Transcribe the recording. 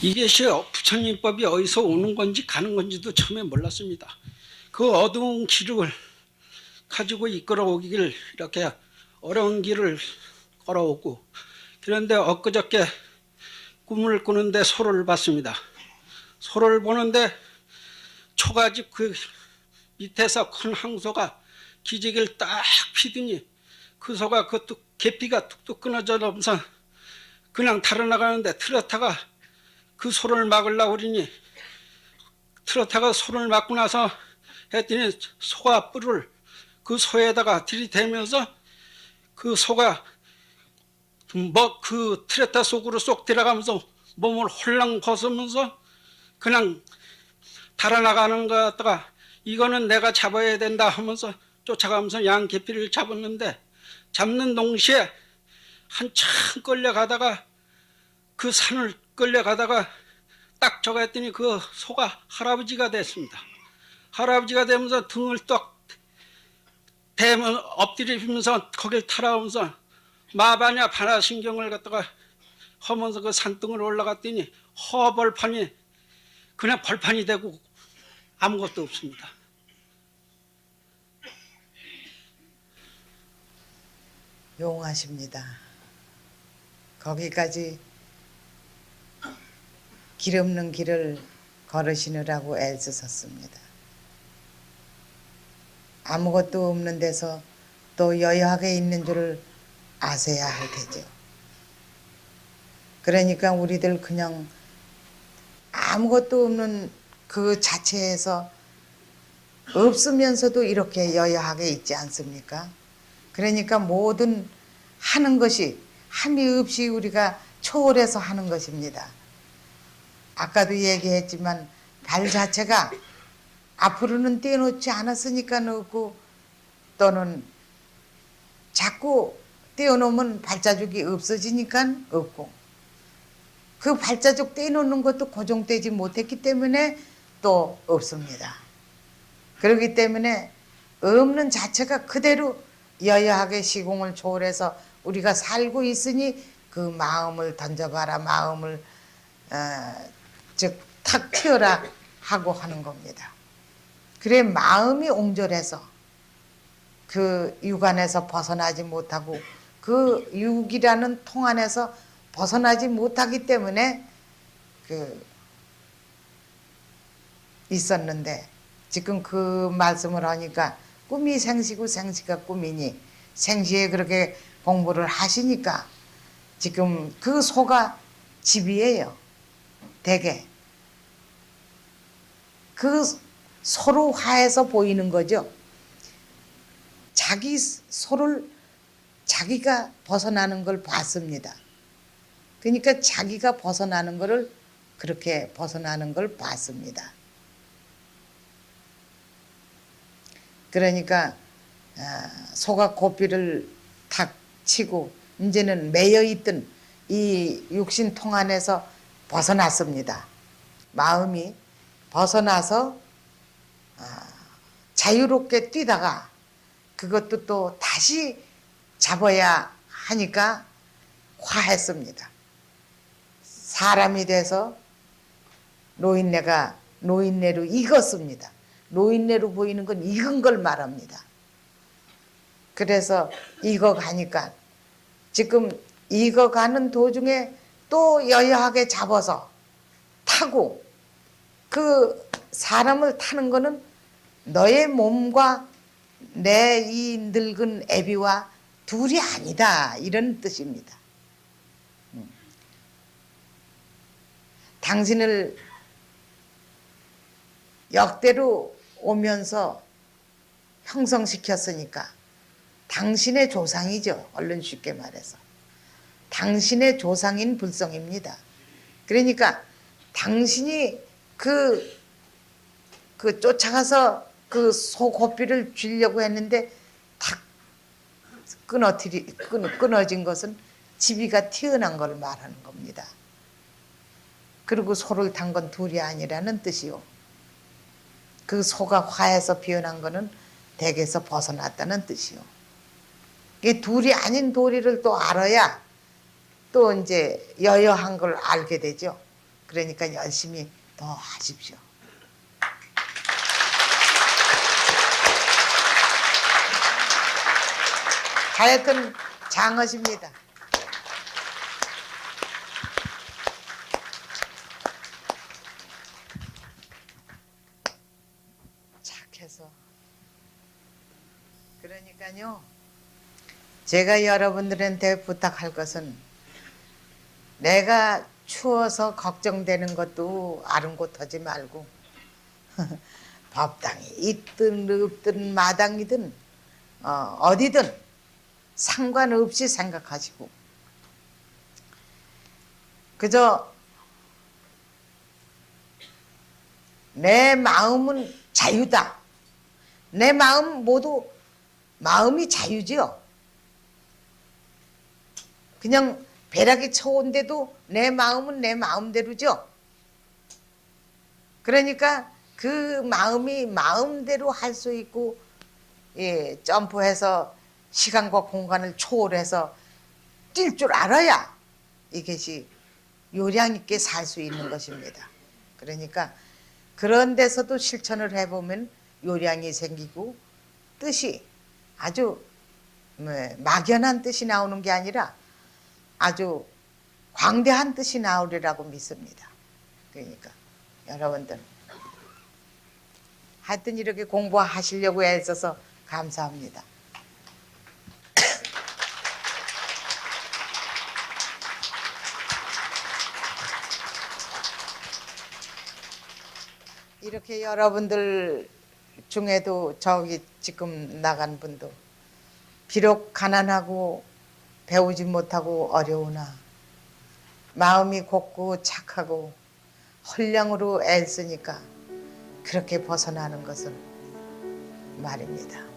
이것이 부처님법이 어디서 오는 건지 가는 건지도 처음에 몰랐습니다. 그 어두운 길을 가지고 이끌어오기를 이렇게 어려운 길을 걸어오고 그런데 엊그저께 꿈을 꾸는데 소를 봤습니다. 소를 보는데 초가집 그 밑에서 큰 항소가 기지개를 딱 피더니 그 소가 그 뚝, 계피가 뚝뚝 끊어져면서 그냥 달아나가는데 트로타가 그 소를 막으려고 그러니 트로타가 소를 막고 나서 했더니 소가 뿔을 그 소에다가 들이대면서 그 소가 뭐 그 트레타 속으로 쏙 들어가면서 몸을 홀랑 벗으면서 그냥 달아나가는 것 같다가 이거는 내가 잡아야 된다 하면서 쫓아가면서 양 계피를 잡았는데 잡는 동시에 한참 끌려가다가 그 산을 끌려가다가 딱 저거 했더니 그 소가 할아버지가 됐습니다. 할아버지가 되면서 등을 떡 대면 엎드리면서 거길 타라오면서 마바냐 반화신경을 갖다가 하면서 그 산등을 올라갔더니 허벌판이 그냥 벌판이 되고 아무것도 없습니다. 용하십니다. 거기까지 길 없는 길을 걸으시느라고 애쓰셨습니다. 아무것도 없는 데서 또 여유하게 있는 줄을 아셔야 할 테죠. 그러니까 우리들 그냥 아무것도 없는 그 자체에서 없으면서도 이렇게 여유하게 있지 않습니까? 그러니까 모든 하는 것이 함이 없이 우리가 초월해서 하는 것입니다. 아까도 얘기했지만 발 자체가 앞으로는 떼어놓지 않았으니까 넣고 또는 자꾸 떼어놓으면 발자국이 없어지니까 없고 그 발자국 떼어놓는 것도 고정되지 못했기 때문에 또 없습니다. 그렇기 때문에 없는 자체가 그대로 여여하게 시공을 초월해서 우리가 살고 있으니 그 마음을 던져봐라 마음을 어, 즉 탁 튀어라 하고 하는 겁니다. 그래 마음이 옹졸해서 그 육안에서 벗어나지 못하고 그 육이라는 통 안에서 벗어나지 못하기 때문에 그 있었는데 지금 그 말씀을 하니까 꿈이 생시고 생시가 꿈이니 생시에 그렇게 공부를 하시니까 지금 그 소가 집이에요. 대개. 그 서로 화해서 보이는 거죠. 자기 소를 자기가 벗어나는 걸 봤습니다. 그러니까 자기가 벗어나는 것을 그렇게 벗어나는 걸 봤습니다. 그러니까 아, 소가 고삐를 탁 치고 이제는 매여 있던 이 육신 통 안에서 벗어났습니다. 마음이 벗어나서 아, 자유롭게 뛰다가 그것도 또 다시 잡아야 하니까 화했습니다. 사람이 돼서 노인네가 노인네로 익었습니다. 노인네로 보이는 건 익은 걸 말합니다. 그래서 익어가니까 지금 익어가는 도중에 또 여여하게 잡아서 타고 그 사람을 타는 거는 너의 몸과 내 이 늙은 애비와 둘이 아니다 이런 뜻입니다. 음. 당신을 역대로 오면서 형성시켰으니까 당신의 조상이죠. 얼른 쉽게 말해서. 당신의 조상인 불성입니다. 그러니까 당신이 그, 그 쫓아가서 그 소고삐를 주려고 했는데 탁 끊어뜨리, 끊, 끊어 진 것은 지비가 튀어난 걸 말하는 겁니다. 그리고 소를 탄 건 둘이 아니라는 뜻이요. 그 소가 화에서 피어난 거는 댁에서 벗어났다는 뜻이요. 이게 둘이 아닌 도리를 또 알아야 또 이제 여여한 걸 알게 되죠. 그러니까 열심히 더 하십시오. 하여튼 장어십니다. 착해서 그러니까요. 제가 여러분들한테 부탁할 것은 내가 추워서 걱정되는 것도 아른곳하지 말고 법당이 있든 없든 마당이든 어, 어디든 상관없이 생각하시고 그저 내 마음은 자유다. 내 마음 모두 마음이 자유지요. 그냥 배락이 쳐온데도 내 마음은 내 마음대로죠. 그러니까 그 마음이 마음대로 할 수 있고 예, 점프해서 시간과 공간을 초월해서 뛸 줄 알아야 이것이 요량 있게 살 수 있는 것입니다. 그러니까 그런 데서도 실천을 해보면 요량이 생기고 뜻이 아주 뭐 막연한 뜻이 나오는 게 아니라 아주 광대한 뜻이 나오리라고 믿습니다. 그러니까 여러분들 하여튼 이렇게 공부하시려고 애써서 감사합니다. 이렇게 여러분들 중에도 저기 지금 나간 분도 비록 가난하고 배우지 못하고 어려우나 마음이 곱고 착하고 헐량으로 애쓰니까 그렇게 벗어나는 것을 말입니다.